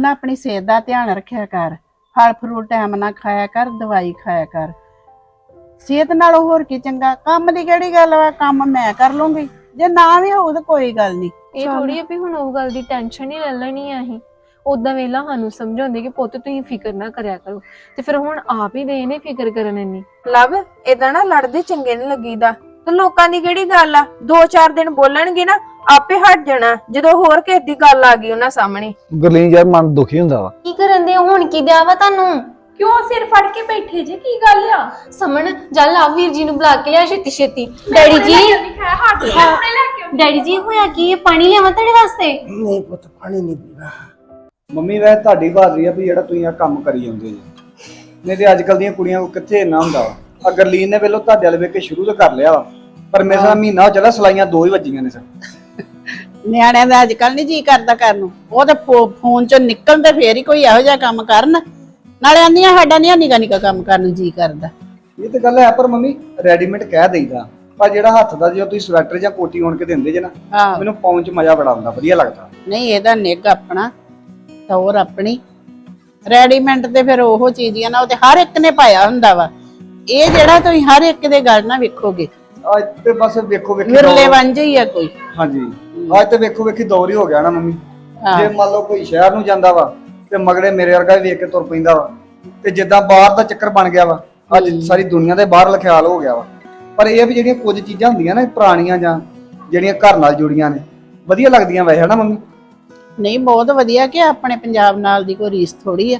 ਤੂੰ ਨਾ ਆਪਣੀ ਸਿਹਤ ਦਾ ਧਿਆਨ ਰੱਖਿਆ ਕਰ ਫਲ ਫਰੂਟ ਟਾਈਮ ਨਾਲ ਖਾਇਆ ਕਰ ਦਵਾਈ ਖਾਇਆ ਕਰ। ਸਿਹਤ ਨਾਲ ਹੋਰ ਕੀ ਚੰਗਾ ਕੰਮ ਦੀ ਕਿਹੜੀ ਗੱਲ ਵਾ? ਕੰਮ ਮੈਂ ਕਰ ਲੂੰਗੀ। ਜੇ ਨਾ ਵੀ ਹੋਊ ਤਾਂ ਕੋਈ ਗੱਲ ਨਹੀਂ ਇਹ ਥੋੜੀ ਆ ਵੀ ਹੁਣ ਉਹ ਗੱਲ ਦੀ ਟੈਨਸ਼ਨ ਹੀ ਲੈ ਲੈਣੀ ਆ ਅਸੀਂ। ਉਦਾਂ ਵੇਲਾ ਸਾਨੂੰ ਸਮਝਾਉਂਦੇ ਕਿ ਪੁੱਤ ਤੁਸੀਂ ਫਿਕਰ ਨਾ ਕਰਿਆ ਕਰੋ। ਤੇ ਫਿਰ ਹੁਣ ਆਪ ਹੀ ਦੇ ਨੇ ਫਿਕਰ ਕਰਨ ਇੰਨੀ। ਲਵ ਏਦਾਂ ਨਾ ਲੜਦੇ ਚੰਗੇ ਨਹੀਂ ਲੱਗੀਦਾ। ਤੇ ਲੋਕਾਂ ਦੀ ਕਿਹੜੀ ਗੱਲ ਆ? ਦੋ ਚਾਰ ਦਿਨ ਬੋਲਣਗੇ ਨਾ ਆਪੇ ਹਟ ਜਾਣਾ। ਜਦੋਂ ਹੋਰ ਕਿਸੇ ਦੀ ਗੱਲ ਆ ਗਈ ਉਹਨਾਂ ਸਾਹਮਣੇ। ਗੁਰਲੀਨ ਯਾਰ ਮਨ ਦੁਖੀ ਹੁੰਦਾ ਵਾ। ਕੀ ਕਰਨ ਦੇ ਹੁਣ ਕੀ ਦਿਆ ਵਾ ਤੁਹਾਨੂੰ? ਕਿਉਂ ਸਿਰ ਫੜ ਕੇ ਬੈਠੇ ਜੇ? ਕੀ ਗੱਲ ਆ? ਸਮਣ ਜਲ ਆ ਵੀਰ ਜੀ ਨੂੰ ਬੁਲਾ ਕੇ ਲਿਆ ਛੇਤੀ ਛੇਤੀ। ਡੈਡੀ ਜੀ? ਡੈਡੀ ਜੀ ਹੋਇਆ ਕੀ? ਇਹ ਪਾਣੀ ਲਿਆਵਾਂ ਤੁਹਾਡੇ ਵਾਸਤੇ? ਨਹੀਂ ਪੁੱਤ ਪਾਣੀ ਨਹੀਂ ਪੀਣਾ। ਮੰਮੀ ਵੈ ਤੁਹਾਡੀ ਬਹਾਦਰੀ ਆ ਵੀ ਜਿਹੜਾ ਤੁਸੀਂ ਆ ਕੰਮ ਕਰੀ ਜਾਂਦੇ ਜੀ। ਨਹੀਂ ਤੇ ਅੱਜ ਕੱਲ ਦੀਆਂ ਕੁੜੀਆਂ ਕੋ ਕਿੱਥੇ ਇੰਨਾ ਹੁੰਦਾ ਵਾ? ਆ ਗਰਲੀਨ ਨੇ ਵੇਲੋ ਤੁਹਾਡੇ ਵਾਲੇ ਵੇਖ ਕੇ ਸ਼ੁਰੂ ਤਾਂ ਕਰ ਲਿਆ ਵਾ ਪਰ ਮੇਰੇ ਸਾਹ ਮਹੀਨਾ ਹੋ ਚੱਲਾ ਸਲਾਈਆਂ ਦੋ ਹੀ ਵੱਜੀਆਂ ਨੇ ਸਰ। ਨਿਆਣਿਆਂ ਦਾ ਅੱਜ ਕੱਲ ਨਹੀਂ ਜੀ ਕਰਦਾ ਕਰਨ ਨੂੰ। ਉਹ ਤੇ ਫੋ- ਫੋਨ ਚੋਂ ਨਿਕਲਣ ਤੇ ਫੇਰ ਹੀ ਕੋਈ ਇਹੋ ਜਿਹਾ ਕੰਮ ਕਰਨ। ਨਾਲੇ ਆਂਦੀਆਂ ਸਾਡਾ ਨਹੀਂ ਨਿਕਾ ਨਿਕਾ ਕੰਮ ਕਰਨ ਨੂੰ ਜੀ ਕਰਦਾ। ਇਹ ਤੇ ਗੱਲ ਹੈ ਪਰ ਮੰਮੀ ਰੈਡੀਮੇਡ ਕਹਿ ਦੇਈਦਾ। ਪਰ ਜਿਹੜਾ ਹੱਥ ਦਾ ਜੇ ਤੁਸੀਂ ਸਵੈਟਰ ਜਾਂ ਕੋਟੀ ਹੋਣ ਕੇ ਦਿੰਦੇ ਜੇ ਨਾ ਆਹ ਮੈਨੂੰ ਪਾਉਣ ਚ ਮਜ਼ਾ ਬੜਾ ਆਉਂਦਾ ਵਧੀਆ ਲੱਗਦਾ। ਨਹੀਂ ਇਹਦਾ ਨਿੱਘ ਆਪਣਾ ਤੌਰ ਆਪਣੀ। ਰੈਡੀਮੈਂਟ ਤੇ ਫਿਰ ਉਹ ਚੀਜ਼ਾਂ ਨਾ ਉਹ ਤੇ ਹਰ ਇੱਕ ਨੇ ਪਾਇਆ ਹੁੰਦਾ ਵਾ। ਇਹ ਜਿਹੜਾ ਤੁਸੀਂ ਹਰ ਇੱਕ ਦੇ ਗੱਲ ਨਾ ਵੇਖੋਗੇ ਅੱਜ ਤੇ ਬਸ ਵੇਖੋ ਵੇਖੀ ਵਿਰਲੇ ਦੌਰ- ਵਾਂਝ ਹੀ ਆ ਕੋਈ। ਹਾਂਜੀ। ਅੱਜ ਤੇ ਵੇਖੋ ਵੇਖੀ ਦੌਰ ਹੀ ਹੋ ਗਿਆ ਨਾ ਮੰਮੀ। ਹਾਂ। ਜੇ ਮੰਨ ਲਓ ਕੋਈ ਸ਼ਹਿਰ ਨੂੰ ਜਾਂਦਾ ਵਾ ਤੇ ਮਗੜੇ ਮੇਰੇ ਵਰਗਾ ਵੀ ਵੇਖ ਕੇ ਤੁਰ ਪੈਂਦਾ ਵਾ ਤੇ ਜਿੱਦਾਂ ਬਾਹਰ ਦਾ ਚੱਕਰ ਬਣ ਗਿਆ ਵਾ ਅੱਜ ਸਾਰੀ ਦੁਨੀਆ ਦੇ ਬਾਹਰ ਖਿਆਲ ਹੋ ਗਿਆ ਵਾ। ਪਰ ਇਹ ਆ ਵੀ ਜਿਹੜੀਆਂ ਕੁਝ ਚੀਜ਼ਾਂ ਹੁੰਦੀਆਂ ਨੇ ਪੁਰਾਣੀਆਂ ਜਾਂ ਜਿਹੜੀਆਂ ਘਰ ਨਾਲ ਜੁੜੀਆਂ ਨੇ ਵਧੀਆ ਲੱਗਦੀਆਂ ਵੈਸੇ ਹਨਾ ਮੰਮੀ? ਨਹੀਂ ਬਹੁਤ ਵਧੀਆ ਕਿ ਆਪਣੇ ਪੰਜਾਬ ਨਾਲ ਦੀ ਕੋਈ ਰੀਸ ਥੋੜੀ ਆ।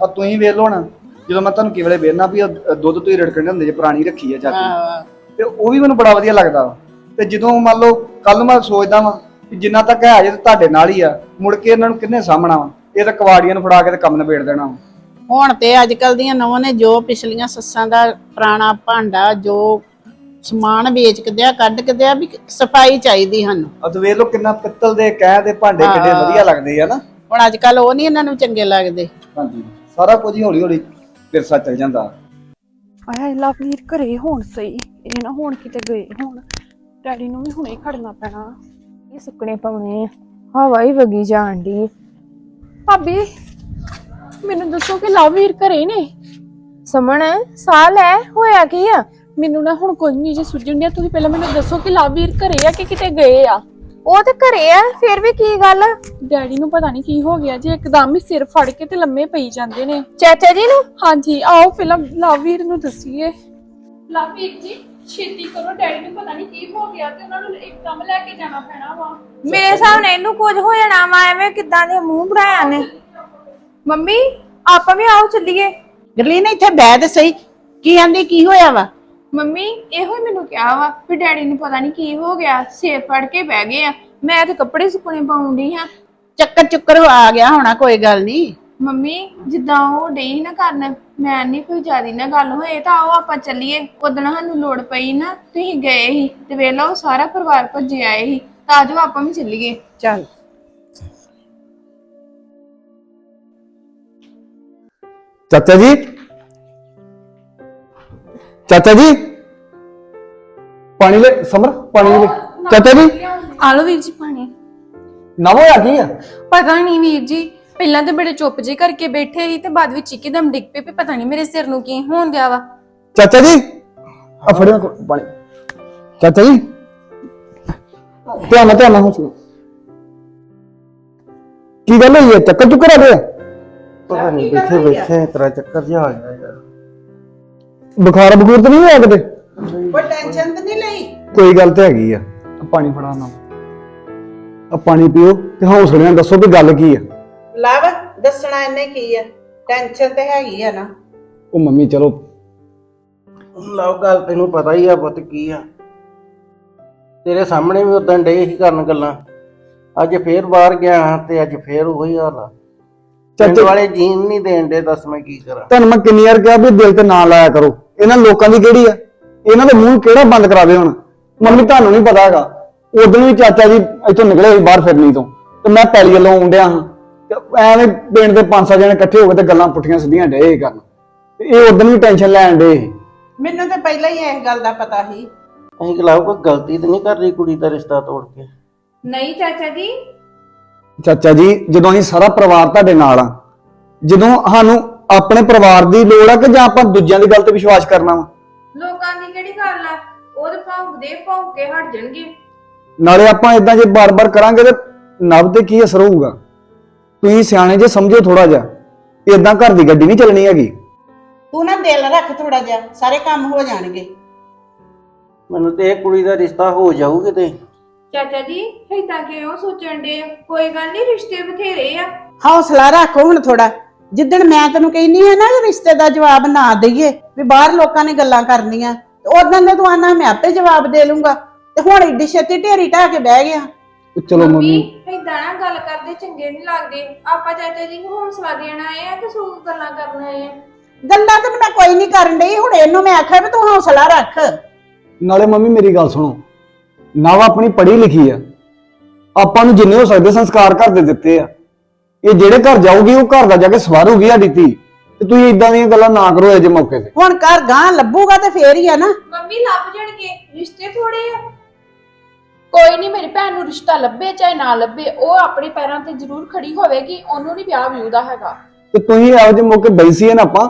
ਆ ਤੁਸੀਂ ਵੇਖ ਲਓ ਨਾ ਜਦੋਂ ਮੈਂ ਤੁਹਾਨੂੰ ਕਿਵਲੇ ਵੇਖਣਾ ਵੀ ਉਹ ਦੁੱਧ ਤੁਸੀਂ ਰੜਕਣ ਹੁੰਦੇ ਜੇ ਪੁਰਾਣੀ ਰੱਖੀ ਆ ਚਾਚੀ। ਆਹ, ਤੇ ਉਹ ਵੀ ਮੈਨੂੰ ਬੜਾ ਵਧੀਆ ਲੱਗਦਾ ਵਾ। ਤੇ ਜਦੋਂ ਮੰਨ ਲਓ ਕੱਲ ਮੈਂ ਸੋਚਦਾ ਵਾਂ ਕਿ ਜਿੰਨਾ ਤੱਕ ਹੈ ਅਜੇ ਤਾਂ ਤੁਹਾਡੇ ਨਾਲ ਹੀ ਆ ਮੁੜ ਕੇ ਇਹਨਾਂ ਨੂੰ ਕਿੰਨੇ ਸਾਹਮਣਾ ਵਾ। ਇਹ ਤਾਂ ਕਵਾੜੀਆਂ ਨੂੰ ਫੜਾ ਕੇ ਤੇ ਕੰਮ ਨਿਬੇੜ ਦੇਣਾ ਵਾ। ਹੁਣ ਤੇ ਅੱਜ ਕੱਲ ਦੀਆਂ ਨਵਾਂ ਨੇ ਜੋ ਪਿਛਲੀਆਂ ਸੱਸਾਂ ਦਾ ਪੁਰਾਣਾ ਭਾਂਡਾ ਜੋ ਸਮਾਨ ਵੇਚ ਕੇ ਦਿਆ ਕੱਢ ਕੇ ਦਿਆ ਵੀ ਸਫ਼ਾਈ ਚਾਹੀਦੀ ਸਾਨੂੰ। ਆ ਤੇ ਵੇਖ ਲਓ ਕਿੰਨਾ ਪਿੱਤਲ ਦੇ ਕਹਿ ਦੇ ਭਾਂਡੇ ਕਿੱਡੇ ਹਾਂ। ਵਧੀਆ ਲੱਗਦੇ ਆ ਨਾ। ਹੁਣ ਅੱਜ ਕੱਲ ਉਹ ਨਹੀਂ ਇਹਨਾਂ ਨੂੰ ਚੰਗੇ ਲੱਗਦੇ। ਹਾਂਜੀ। ਸਾਰਾ ਕੁਝ ਹੀ ਹੌਲੀ ਹੌਲੀ ਵਿਰਸਾ ਚੱਲ ਜਾਂਦਾ। ਆਇਆ ਲਵਨੀਰ ਘਰੇ ਹੋਣ ਸਹੀ ਇਹ ਨਾ ਹੁਣ ਕਿਤੇ ਗਏ ਹੁਣ। ਡੈਡੀ ਨੂੰ ਵੀ ਹੁਣੇ ਖੜਨਾ ਪੈਣਾ। ਇਹ ਸੁੱਕਣੇ ਪਾਉਣੇ ਹਵਾ ਹੀ ਵਗੀ ਜਾਣ ਦੀ ਭਾਬੀ ਮੈਨੂੰ ਦੱਸੋ ਕਿ ਲਵਨੀਰ ਘਰੇ ਨੇ? ਸਮਣ ਸਾਹ ਲੈ ਹੋਇਆ ਕੀ ਆ? ਮੈਨੂੰ ਨਾ ਹੁਣ ਕੋਈ ਨਹੀਂ ਜੇ ਸੁਝਣ ਡਿਆ ਤੁਸੀਂ ਪਹਿਲਾਂ ਮੈਨੂੰ ਦੱਸੋ ਕਿ ਲਵਨੀਰ ਘਰੇ ਆ ਕਿ ਕਿਤੇ ਗਏ ਆ? ਉਹ ਤੇ ਘਰੇ ਆ ਫਿਰ ਵੀ ਕੀ ਗੱਲ ਡੈਡੀ ਨੂੰ ਪਤਾ ਨਹੀਂ ਕੀ ਹੋ ਗਿਆ ਜੇ ਇੱਕਦਮ ਹੀ ਸਿਰ ਫੜ ਕੇ ਤੇ ਲੰਮੇ ਪਈ ਜਾਂਦੇ ਨੇ। ਚਾਚਾ ਜੀ ਨੂੰ? ਹਾਂਜੀ ਆਓ ਪਹਿਲਾਂ ਲਵਵੀਰ ਨੂੰ ਦੱਸੀਏ। ਲਵਵੀਰ ਜੀ ਛੇਤੀ ਕਰੋ ਡੈਡੀ ਨੂੰ ਪਤਾ ਨਹੀਂ ਕੀ ਹੋ ਗਿਆ ਤੇ ਉਹਨਾਂ ਨੂੰ ਇੱਕਦਮ ਲੈ ਕੇ ਜਾਣਾ ਪੈਣਾ ਵਾ। ਮੇਰੇ ਸਾਹਮਣੇ ਇਹਨੂੰ ਕੁਝ ਹੋ ਜਾਣਾ ਵਾ ਐਵੇਂ ਕਿਦਾਂ ਦੇ ਮੂੰਹ ਬਣਾਇਆ ਨੇ। ਮੰਮੀ ਆਪਾਂ ਵੀ ਆਓ ਚੱਲੀਏ। ਗਰਲੀਨ ਇੱਥੇ ਬਹਿ ਤੇ ਸਹੀ। ਕੀ ਆਂਦੀ ਕੀ ਹੋਇਆ ਵਾ? ਮੰਮੀ ਇਹੋ ਹੀ ਮੈਨੂੰ ਕਿਹਾ ਵਾ ਵੀ ਡੈਡੀ ਨੂੰ ਪਤਾ ਨਹੀਂ ਕੀ ਹੋ ਗਿਆ ਸਿਰ ਫੜ ਕੇ ਬਹਿ ਗਏ ਆ। ਮੈਂ ਤੇ ਕੱਪੜੇ ਸੁੱਕਣੇ ਪਾਉਂਦੀ ਹਾਂ। ਚੱਕਰ ਚੁੱਕਰ ਆ ਗਿਆ ਹੋਣਾ ਕੋਈ ਗੱਲ ਨਹੀਂ। ਮੰਮੀ ਜਿੱਦਾਂ ਉਹ ਡਈ ਨਾ ਕਰਨ ਮੈਂ ਨਹੀਂ ਕੋਈ ਜ਼ਿਆਦੀ ਨਾ ਗੱਲ ਹੋਏ ਤਾਂ ਆਓ ਆਪਾਂ ਚੱਲੀਏ। ਉਦੋਂ ਸਾਨੂੰ ਲੋੜ ਪਈ ਨਾ ਤੁਸੀਂ ਗਏ ਸੀ ਤੇ ਵੇਖ ਲਓ ਸਾਰਾ ਪਰਿਵਾਰ ਭੱਜੇ ਆਏ ਸੀ ਤਾਂ ਆਜੋ ਆਪਾਂ ਵੀ ਚੱਲੀਏ। ਚੱਲ। ਚਾਚਾ ਜੀ ਚਾਚਾ ਜੀ? ਪਾਣੀ ਲੈ ਸਮਰ ਪਾਣੀ ਲੈ। ਚਾਚਾ ਜੀ? ਆ ਲਓ ਵੀਰ ਜੀ ਪਾਣੀ। ਨਾ ਹੋਇਆ ਕੀ ਆ? ਪਤਾ ਨਹੀਂ ਵੀਰ ਜੀ ਪਹਿਲਾਂ ਤੇ ਬੜੇ ਚੁੱਪ ਜੇ ਕਰਕੇ ਬੈਠੇ ਸੀ ਤੇ ਬਾਅਦ ਵਿੱਚ ਇੱਕਦਮ ਡਿੱਗ ਪਏ ਵੀ ਪਤਾ ਨਹੀਂ ਮੇਰੇ ਸਿਰ ਨੂੰ ਕੀ ਹੋਣ ਦਿਆ ਵਾ। ਚਾਚਾ ਜੀ? ਆ ਫੜਿਓ ਕੋ- ਪਾਣੀ। ਚਾਚਾ ਜੀ? ਧਿਆਨ ਨਾਲ ਧਿਆਨ ਨਾਲ ਹੋ ਸੁਣੋ। ਕੀ ਗੱਲ ਹੋਈ ਹੈ ਚੱਕਰ ਚੁੱਕਰ ਆ ਗਿਆ? ਪਤਾ ਨਹੀਂ ਬੈਠੇ ਬੈਠੇ ਤੇਰਾ ਚੱਕਰ ਜਿਹਾ ਆ ਗਿਆ ਯਾਰ। ਬੁਖਾਰ ਬਖੂਰ ਤਾਂ ਨਹੀਂ ਹੋਇਆ ਕਿਤੇ? ਕੋਈ ਟੈਨਸ਼ਨ ਤਾਂ ਨਹੀਂ ਲਈ? ਕੋਈ ਗੱਲ ਤੇ ਹੈਗੀ ਆ। ਪਾਣੀ ਫੜਾ ਨਾ। ਆ ਪਾਣੀ ਪੀਓ ਤੇ ਹੌਸਲੇ ਨਾਲ ਦੱਸੋ ਵੀ ਗੱਲ ਕੀ ਆ। ਲਵ ਦੱਸਣਾ ਇਹਨੇ ਕੀ ਆ? ਟੈਨਸ਼ਨ ਤੇ ਹੈਗੀ ਆ ਨਾ। ਉਹ ਮੰਮੀ ਚਲੋ। ਲਓ ਗੱਲ ਤੈਨੂੰ ਪਤਾ ਹੀ ਆ ਪੁੱਤ ਕੀ ਆ। ਤੇਰੇ ਸਾਹਮਣੇ ਵੀ ਉਦੋਂ ਡੇ ਹੀ ਕਰਨ ਗੱਲਾਂ। ਅੱਜ ਫੇਰ ਬਾਹਰ ਗਿਆ ਹਾਂ ਤੇ ਅੱਜ ਫੇਰ ਉਹੀ ਹਾਲ ਆ। ਪਿੰਡ ਚਾਚਾ ਵਾਲੇ ਜੀਣ ਨਹੀਂ ਦੇਣ ਦੇ ਦੱਸ ਮੈਂ ਕੀ ਕਰਾਂ। ਤੁਹਾਨੂੰ ਮੈਂ ਕਿੰਨੀ ਵਾਰ ਕਿਹਾ ਵੀ ਦਿਲ ਤੇ ਨਾ ਲਾਇਆ ਕਰੋ। ਇਹਨਾਂ ਲੋਕਾਂ ਦੀ ਕਿਹੜੀ ਆ? ਇਹਨਾਂ ਦੇ ਮੂੰਹ ਕਿਹੜਾ ਬੰਦ ਕਰਾਵੇ ਹੁਣ? ਮੰਮੀ ਤੁਹਾਨੂੰ ਨਹੀਂ ਪਤਾ ਹੈਗਾ। ਉਦੋਂ ਵੀ ਚਾਚਾ ਜੀ ਇੱਥੋਂ ਨਿਕਲੇ ਸੀ ਬਾਹਰ ਫਿਰਨੀ ਤੋਂ। ਤੇ ਮੈਂ ਪੈਲੀ ਵੱਲੋਂ ਆਉਂਦਿਆ ਹਾਂ। ਤੇ ਐਵੇਂ ਪਿੰਡ ਦੇ ਪੰਜ ਸੱਤ ਜਣੇ ਇਕੱਠੇ ਹੋ ਕੇ ਤੇ ਗੱਲਾਂ ਪੁੱਠੀਆਂ ਸਿੱਧੀਆਂ ਡੇ ਕਰਨ। ਤੇ ਇਹ ਉਦੋਂ ਵੀ ਟੈਨਸ਼ਨ ਲੈਣ ਡੇ ਮੈਨੂੰ ਤਾਂ ਪਹਿਲਾਂ ਹੀ ਇਸ ਗੱਲ ਦਾ ਪਤਾ ਸੀ। ਅਸੀਂ ਕਿ ਲਾਓ ਕੋਈ ਗਲਤੀ ਤੇ ਨਹੀਂ ਕਰ ਰਹੀ ਕੁੜੀ ਦਾ ਰਿਸ਼ਤਾ ਤੋੜ ਕੇ। ਨਹੀਂ ਚਾਚਾ ਜੀ। ਚਾਚਾ ਜੀ ਜਦੋਂ ਅਸੀਂ ਸਾਰਾ ਪਰਿਵਾਰ ਤੁਹਾਡੇ ਨਾਲ ਆ ਜਦੋਂ ਸਾਨੂੰ ਆਪਣੇ ਪਰਿਵਾਰ ਦੀ ਲੋੜ ਆ ਕਿ ਜਾਂ ਆਪਾਂ ਦੂਜਿਆਂ ਦੀ ਗੱਲ ਤੇ ਵਿਸ਼ਵਾਸ ਕਰਨਾ ਵਾ? ਲੋਕਾਂ ਦੀ ਕਿਹੜੀ ਗੱਲ ਆ? ਉਹ ਤੇ ਭੌਂਕਦੇ ਭੌਂਕ ਕੇ ਹਟ ਜਾਣਗੇ। ਨਾਲੇ ਆਪਾਂ ਇਦਾਂ ਜੇ ਬਾਰ-ਬਾਰ ਕਰਾਂਗੇ ਤੇ ਨਵ ਤੇ ਕੀ ਅਸਰ ਹੋਊਗਾ? ਤੁਸੀਂ ਸਿਆਣੇ ਜੇ ਸਮਝੋ ਥੋੜਾ ਜਿਹਾ। ਇਦਾਂ ਘਰ ਦੀ ਗੱਡੀ ਨਹੀਂ ਚੱਲਣੀ ਹੈਗੀ। ਤੂੰ ਨਾ ਦਿਲ ਰੱਖ ਥੋੜਾ ਜਿਹਾ ਸਾਰੇ ਕੰਮ ਹੋ ਜਾਣਗੇ। ਮੈਨੂੰ ਤੇ ਇਹ ਕੁੜੀ ਦਾ ਰਿਸ਼ਤਾ ਹੋ ਜਾਊ ਕਿਤੇ। ਚਾਚਾ ਜੀ ਏਦਾਂ ਕਿਉਂ ਸੋਚਣ ਦੇ ਕੋਈ ਗੱਲ ਨਹੀਂ ਰਿਸ਼ਤੇ ਬਥੇਰੇ ਆ। ਹੌਸਲਾ ਰੱਖ ਹੁਣ ਥੋੜਾ ਜਿੱਦਣ ਮੈਂ ਤੈਨੂੰ ਕਹਿੰਨੀ ਆ ਨਾ ਕਿ ਰਿਸ਼ਤੇ ਦਾ ਜਵਾਬ ਨਾ ਦਈਏ ਵੀ ਬਾਹਰ ਲੋਕਾਂ ਨੇ ਗੱਲਾਂ ਕਰਨੀਆਂ ਉਦੋਂ ਦੇ ਤੂੰ ਆਨਾ ਮੈਂ ਆਪੇ ਜਵਾਬ ਦੇ ਲੂੰਗਾ ਤੇ ਹੁਣ ਏਡੀ ਛੇਤੀ ਢੇਰੀ ਢਾ ਕੇ ਬਹਿ ਗਿਆ। ਤੇ ਚਲੋ ਮੰਮੀ। ਏਦਾਂ ਨਾ ਗੱਲ ਕਰਦੇ ਚੰਗੇ ਨਹੀਂ ਲੱਗਦੇ। ਆਪਾਂ ਚਾਚਾ ਜੀ ਨੂੰ ਹੌਸਲਾ ਦੇਣ ਆਏ ਆ ਕਿ ਸੂ ਗੱਲਾਂ ਕਰਨ ਆਏ ਆ? ਗੱਲਾਂ ਤਾਂ ਮੈਂ ਕੋਈ ਨਹੀਂ ਕਰਨ ਡਈ ਹੁਣ ਇਹਨੂੰ ਮੈਂ ਆਖਿਆ ਵੀ ਤੂੰ ਹੌਸਲਾ ਰੱਖ। ਨਾਲੇ ਮੰਮੀ ਮੇਰੀ ਗੱਲ ਸੁਣੋ। ਨਵ ਆਪਣੀ ਪੜ੍ਹੀ ਲਿਖੀ ਆ। ਆਪਾਂ ਨੂੰ ਜਿੰਨੇ ਹੋ ਸਕਦੇ ਸੰਸਕਾਰ ਘਰ ਦੇ ਦਿੱਤੇ ਆ। ਇਹ ਜਿਹੜੇ ਘਰ ਜਾਊਗੀ ਉਹ ਘਰ ਦਾ ਜਾ ਕੇ ਸਵਾਰੂਗੀ ਸਾਡੀ ਧੀ। ਤੇ ਤੁਸੀਂ ਇਦਾਂ ਦੀਆਂ ਗੱਲਾਂ ਨਾ ਕਰੋ ਅਜੇ ਮੌਕੇ ਤੇ। ਹੁਣ ਘਰ ਗਾਂ ਲੱਭੂਗਾ ਤੇ ਫੇਰ ਹੀ ਆ ਨਾ। ਮੰਮੀ ਲੱਭ ਜਾਣਗੇ। ਰਿਸ਼ਤੇ ਥੋੜੇ ਆ। ਕੋਈ ਨਹੀਂ ਮੇਰੀ ਭੈਣ ਨੂੰ ਰਿਸ਼ਤਾ ਲੱਭੇ ਚਾਹੇ ਨਾ ਲੱਭੇ ਉਹ ਆਪਣੇ ਪੈਰਾਂ ਤੇ ਜ਼ਰੂਰ ਖੜੀ ਹੋਵੇਗੀ ਉਹਨੂੰ ਨਹੀਂ ਵਿਆਹ ਵਿਊ ਦਾ ਹੈਗਾ। ਤੇ ਤੁਸੀਂ ਇਹੋ ਜਿਹੇ ਮੌਕੇ ਬੈਸੀਏ ਨਾ ਆਪਾਂ।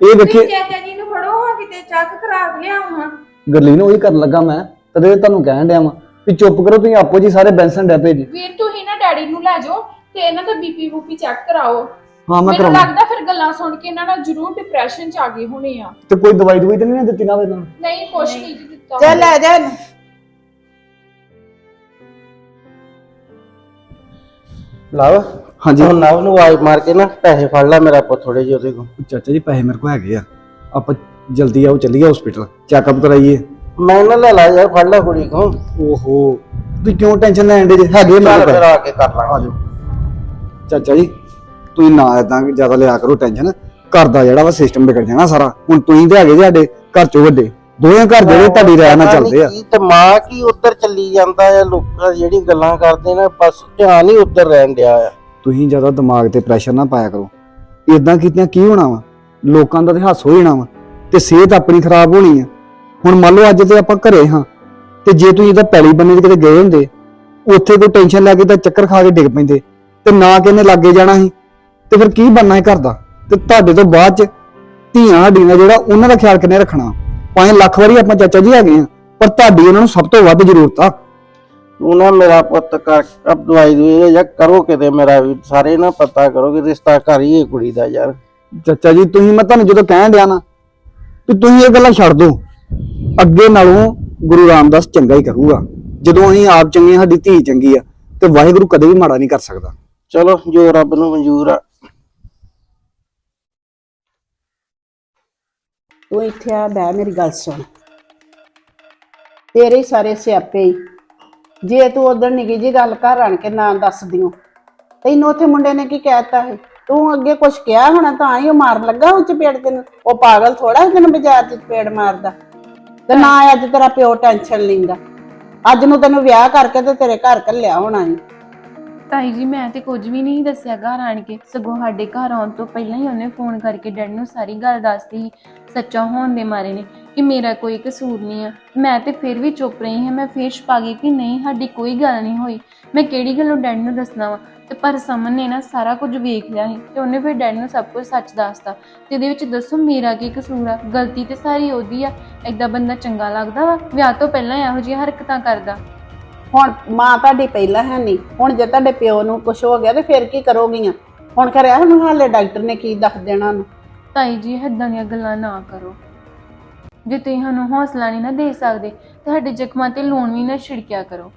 ਇਹ ਵੇਖੀਏ ਚਾਚਾ ਜੀ ਨੂੰ ਫੜੋ ਹਾਂ ਕਿਤੇ ਚੱਕ ਕਰਾ ਲਿਆ ਹਾਂ ਗਰਲੀ ਨੂੰ ਉਹੀ ਕਰਨ ਲੱਗਾ ਮੈਂ। ਤਦੇ ਤੁਹਾਨੂੰ ਕਹਿਣ ਡਿਆ ਵਾਂ ਵੀ ਚੁੱਪ ਕਰੋ ਤੁਸੀਂ ਆਪੋ ਜੀ ਸਾਰੇ ਬੈਂਸਨ ਡੈ ਭੇਜੀ ਵੀਰ ਤੁਸੀਂ ਨਾ ਡੈਡੀ ਨੂੰ ਲੈ ਜਾਓ। ਤੇ ਇਹਨਾਂ ਦਾ ਬੀਪੀ ਬੂਪੀ ਚੈੱਕ ਕਰਾਓ। ਹਾਂ ਮੈਂ ਮੈਨੂੰ ਲੱਗਦਾ ਫਿਰ ਗੱਲਾਂ ਸੁਣ ਕੇ ਇਹਨਾਂ ਨਾਲ ਜ਼ਰੂਰ ਡਿਪਰੈਸ਼ਨ ਚ ਆ ਗਏ ਹੋਣੇ ਆ। ਤੇ ਕੋਈ ਦਵਾਈ ਦਵਾਈ ਤੇ ਨਹੀਂ ਨਾ ਦਿੱਤੀ ਨਾ ਇਹਨਾਂ ਨੂੰ? ਨਹੀਂ ਕੁਛ ਨਹੀਂ ਜੀ ਦਿੱਤਾ। ਚੱਲ ਲੈ ਜਾ ਇਹਨੂੰ। ਲਵ ਹਾਂਜੀ। ਹੁਣ ਨਵ ਨੂੰ ਆਵਾਜ਼ ਮਾਰ ਕੇ ਨਾ ਪੈਸੇ ਫੜ ਲੈ ਮੇਰਾ ਪੁੱਤ ਥੋੜੇ ਜਿਹੇ ਉਹਦੇ ਕੋਲ। ਚਾਚਾ ਜੀ ਪੈਸੇ ਮੇਰੇ ਕੋਲ ਹੈਗੇ ਆ। ਆਪਾਂ ਜਲਦੀ ਆਓ ਚੱਲੀਏ ਹਸਪੀਟਲ ਚੈੱਕਅਪ ਕਰਾਈਏ। ਮੈਂ ਨਾ ਲੈ ਲਾ ਯਾਰ ਫੜ ਲੈ ਕੁੜੀ ਕੋ ਓਹੋ ਤੁਸੀਂ ਕਿਉਂ ਟੈਨਸ਼ਨ ਲੈਣ ਦੇ ਜੇ? ਹੈਗੇ ਮੇਰੇ ਚੱਲ ਕੋਲ। ਫਿਰ। ਆ ਕੇ ਕਰ ਲਾਂਗੇ ਆਜੋ ਚਾਚਾ ਜੀ ਤੁਸੀਂ ਨਾ ਇਦਾਂ ਜ਼ਿਆਦਾ ਲਿਆ ਕਰੋ ਟੈਨਸ਼ਨ ਘਰ ਦਾ ਜਿਹੜਾ ਵਾ ਸਿਸਟਮ ਵਿਗੜ ਜਾਣਾ ਸਾਰਾ। ਹੁਣ ਤੁਸੀਂ ਤੇ ਹੈਗੇ ਸਾਡੇ ਘਰ ਚੋਂ ਵੱਡੇ ਦੋਵੇਂ ਘਰ ਜਿਹੜੇ ਤੁਹਾਡੀ ਰਾਇ ਨਾਲ ਚੱਲਦੇ ਆ। ਕੀ ਦਿਮਾਗ ਹੀ ਉੱਧਰ ਚੱਲੀ ਜਾਂਦਾ ਆ ਲੋਕਾਂ ਜਿਹੜੀ ਗੱਲਾਂ ਕਰਦੇ ਨੇ ਬਸ ਧਿਆਨ ਹੀ ਉੱਧਰ ਰਹਿਣ ਡਿਆ ਆ। ਤੁਸੀਂ ਜ਼ਿਆਦਾ ਦਿਮਾਗ ਤੇ ਪ੍ਰੈਸ਼ਰ ਨਾ ਪਾਇਆ ਕਰੋ। ਇਦਾਂ ਕੀਤਿਆਂ ਕੀ ਹੋਣਾ ਵਾ? ਲੋਕਾਂ ਦਾ ਤੇ ਹੱਸ ਹੋ ਜਾਣਾ ਵਾ ਤੇ ਸਿਹਤ ਆਪਣੀ ਖਰਾਬ ਹੋਣੀ ਆ। ਹੁਣ ਮੰਨ ਲਓ ਅੱਜ ਤੇ ਆਪਾਂ ਘਰੇ ਹਾਂ ਤੇ ਜੇ ਤੁਸੀਂ ਇਹਦਾ ਪੈਲੀ ਬੰਨੇ ਤੇ ਕਿਤੇ ਗਏ ਹੁੰਦੇ ਉੱਥੇ ਕੋਈ ਟੈਨਸ਼ਨ ਲੈ ਕੇ ਤਾਂ ਚੱਕਰ ਖਾ ਕੇ ਡਿੱਗ ਪੈਂਦੇ। ਤੇ ਨਾ ਕਿਨੇ ਲੱਗੇ ਜਾਣਾ ਸੀ। ਤੇ ਫਿਰ ਕੀ ਬਣਨਾ ਹੈ ਘਰ ਦਾ? ਤੇ ਤੁਹਾਡੇ ਤੋਂ ਬਾਅਦ ਚ ਧੀਆਂ ਸਾਡੀਆਂ ਜਿਹੜਾ ਉਹਨਾਂ ਦਾ ਖਿਆਲ ਕਿਨੇ ਰੱਖਣਾ? ਭਾਵੇਂ ਲੱਖ ਵਾਰੀ ਆਪਾਂ ਚਾਚਾ ਜੀ ਹੈਗੇ ਆ ਪਰ ਤੁਹਾਡੀ ਉਹਨਾਂ ਨੂੰ ਸਭ ਤੋਂ ਵੱਧ ਜ਼ਰੂਰਤ ਆ। ਤੂੰ ਨਾ ਮੇਰਾ ਪੁੱਤ ਅਬ ਦਵਾਈ ਦੇ ਜਾਂ ਕਰੋ ਕਿਤੇ ਮੇਰਾ ਵੀ ਸਾਰੇ ਨਾ ਪਤਾ ਕਰੋ ਕਿ ਰਿਸ਼ਤਾ ਕਰੀਏ ਕੁੜੀ ਦਾ ਯਾਰ। ਚਾਚਾ ਜੀ ਤੁਸੀਂ ਮੈਂ ਤੁਹਾਨੂੰ ਜਦੋਂ ਕਹਿਣ ਡਿਆ ਨਾ ਕਿ ਤੁਸੀਂ ਇਹ ਗੱਲਾਂ ਛੱਡ ਦਿਓ। ਅੱਗੇ ਨਾਲੋਂ ਗੁਰੂ ਰਾਮਦਾਸ ਚੰਗਾ ਹੀ ਕਰੂਗਾ। ਜਦੋਂ ਅਸੀਂ ਆਪ ਚੰਗੇ ਸਾਡੀ ਧੀ ਚੰਗੀ ਆ ਤੇ ਵਾਹਿਗੁਰੂ ਕਦੇ ਵੀ ਮਾੜਾ ਨਹੀਂ ਕਰ ਸਕਦਾ। ਚਲੋ ਜੋ ਰੱਬ ਨੂੰ ਮਨਜ਼ੂਰ ਆ। ਤੂੰ ਇੱਥੇ ਆ ਬਹਿ ਮੇਰੀ ਗੱਲ ਸੁਣ। ਤੇਰੇ ਹੀ ਸਾਰੇ ਸਿਆਪੇ ਹੀ। ਜੇ ਤੂੰ ਉਧਰ ਨਿੱਕੀ ਜੀ ਗੱਲ ਘਰ ਆਣ ਕੇ ਨਾ ਦੱਸ ਦਿਓ। ਤੈਨੂੰ ਉੱਥੇ ਮੁੰਡੇ ਨੇ ਕੀ ਕਹਿਤਾ ਹੈ ਤੂੰ ਅੱਗੇ ਕੁਝ ਕਿਹਾ ਹੋਣਾ ਤਾਂ ਹੀ ਉਹ ਮਾਰਨ ਲੱਗਾ ਉਹ ਚਪੇੜ ਤੈਨੂੰ। ਉਹ ਪਾਗਲ ਥੋੜਾ ਤੈਨੂੰ ਬਾਜ਼ਾਰ 'ਚ ਚਪੇੜ ਮਾਰਦਾ। ਤੇ ਨਾ ਅੱਜ ਤੇਰਾ ਪਿਓ ਟੈਨਸ਼ਨ ਲੈਂਦਾ। ਅੱਜ ਨੂੰ ਤੈਨੂੰ ਵਿਆਹ ਕਰਕੇ ਤੇ ਤੇਰੇ ਘਰ ਘੱਲਿਆ ਹੋਣਾ ਸੀ। ਤਾਈ ਜੀ, ਮੈਂ ਤੇ ਕੁਝ ਵੀ ਨਹੀਂ ਦੱਸਿਆ ਘਰ ਆਣ ਕੇ। ਸਗੋਂ ਸਾਡੇ ਘਰ ਆਉਣ ਤੋਂ ਪਹਿਲਾਂ ਹੀ ਉਹਨੇ ਫੋਨ ਕਰਕੇ ਡੈਡ ਨੂੰ ਸਾਰੀ ਗੱਲ ਦੱਸਤੀ ਸੱਚਾ ਹੋਣ ਦੇ ਮਾਰੇ ਨੇ, ਕਿ ਮੇਰਾ ਕੋਈ ਕਸੂਰ ਨਹੀਂ ਆ। ਮੈਂ ਤੇ ਫਿਰ ਵੀ ਚੁੱਪ ਰਹੀ ਹਾਂ, ਮੈਂ ਫੇਰ ਛਪਾ ਗਈ ਕਿ ਨਹੀਂ, ਸਾਡੀ ਕੋਈ ਗੱਲ ਨਹੀਂ ਹੋਈ। ਮੈਂ ਕਿਹੜੀ ਗੱਲੋਂ ਡੈਡ ਨੂੰ ਦੱਸਣਾ ਵਾ? ਤੇ ਪਰ ਸਮਨ ਨੇ ਨਾ ਸਾਰਾ ਕੁਝ ਵੇਖ ਲਿਆ ਸੀ ਤੇ ਉਹਨੇ ਫਿਰ ਡੈਡ ਨੂੰ ਸਭ ਕੁਝ ਸੱਚ ਦੱਸਤਾ। ਤੇ ਇਹਦੇ ਵਿੱਚ ਦੱਸੋ ਮੇਰਾ ਕੀ ਕਸੂਰ ਆ? ਗਲਤੀ ਤੇ ਸਾਰੀ ਉਹਦੀ ਆ। ਏਦਾਂ ਬੰਦਾ ਚੰਗਾ ਲੱਗਦਾ ਵਾ? ਵਿਆਹ ਤੋਂ ਪਹਿਲਾਂ ਇਹੋ ਜਿਹੀਆਂ ਹਰਕਤਾਂ ਕਰਦਾ। ਹੁਣ ਮਾਂ ਤੁਹਾਡੀ ਪਹਿਲਾਂ ਹੈ ਨਹੀਂ। ਹੁਣ ਜੇ ਤੁਹਾਡੇ ਪਿਓ ਨੂੰ ਕੁਝ ਹੋ ਗਿਆ ਤੇ ਫਿਰ ਕੀ ਕਰੋਗੀਆਂ? ਹੁਣ ਕਰਿਆ ਹੁਣ ਹਾਲੇ ਡਾਕਟਰ ਨੇ ਕੀ ਦੱਸ ਦੇਣਾ ਉਹਨੂੰ? ਤਾਈ ਜੀ, ਏਦਾਂ ਦੀਆਂ ਗੱਲਾਂ ਨਾ ਕਰੋ। ਜੇ ਤੁਸੀਂ ਸਾਨੂੰ ਹੌਸਲਾ ਨਹੀਂ ਨਾ ਦੇ ਸਕਦੇ, ਤੇ ਸਾਡੇ ਜ਼ਖਮਾਂ ਤੇ ਲੂਣ ਵੀ ਨਾ ਛਿੜਕਿਆ ਕਰੋ।